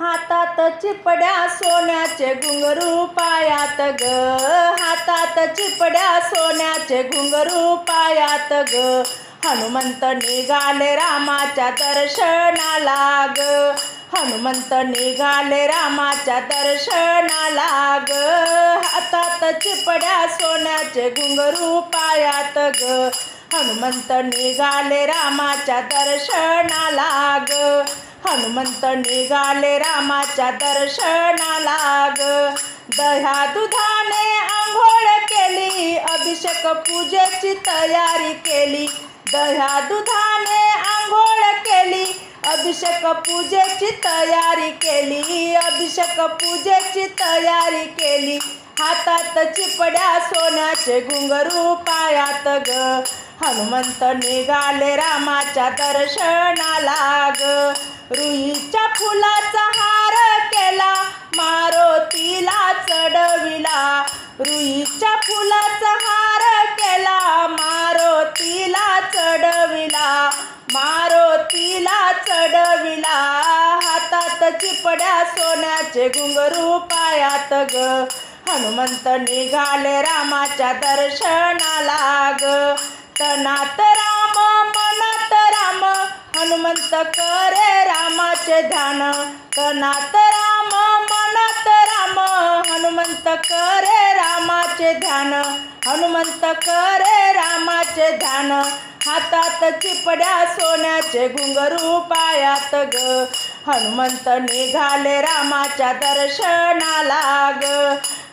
हातात चिपड्या सोन्याचे घुंगरू पायात ग. हातात चिपड्या सोन्याचे घुंगरू पायात ग. हनुमंत निघाले रामाच्या दर्शनाला ग. हनुमंत निघाले रामाच्या दर्शनाला ग. हातात चिपड्या सोन्याचे घुंगरू पायात ग. हनुमंत निघाले रामाच्या दर्शनाला ग. हनुमंत निघाले रामाच्या दर्शनाला ग. दह्या दुधाने आंघोळ केली अभिषेक पूजेची तयारी केली. दह्या दुधाने आंघोळ केली अभिषेक पूजेची तयारी केली. अभिषेक पूजेची तयारी केली. हातात चिपड्या सोन्याचे घुंगरू पायात ग. हनुमंत निघाले रामाच्या दर्शनाला ग. फुलाचा हार केला मारुतीला चढविला. रुईच्या फुलाचा हार केला मारुतीला चढविला. मारुतीला चढविला. हातात चिपड्या सोन्याचे घुंगरू पायात ग. हनुमंत निघाले रामाच्या दर्शनाला ग. तनात हनुमंत करे रामाचे ध्यान तनात राम मनात राम. हनुमंत करे रामाचे ध्यान हनुमंत करे रामाचे ध्यान हातात चिपड्या सोन्याचे घुंगरू पायात ग. हनुमंत निघाले रामाच्या दर्शनाला ग.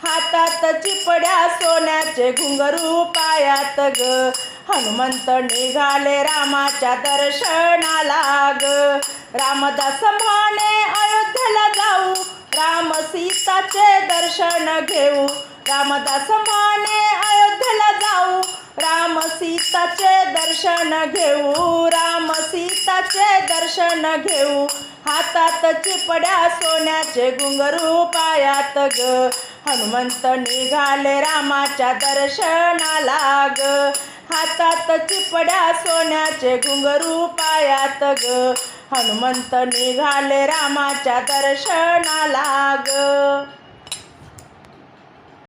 हातात चिपड्या सोन्याचे घुंगरू पायात ग. हनुमंत निघाले रामाच्या दर्शनाला ग. रामदास म्हणे अयोध्येला जाऊ. राम सीताचे दर्शन घेऊ. रामदास म्हणे अयोध्येला जाऊ. राम सीताचे दर्शन घेऊ. राम सीताचे दर्शन घेऊ. हातात चिपड्या सोन्याचे घुंगरू पायात ग. हनुमंत निघाले रामाच्या दर्शनाला ग. हातात चिपड्या सोन्याचे घुंगरू पायात ग. हनुमंत निघाले रामाच्या दर्शनाला ग.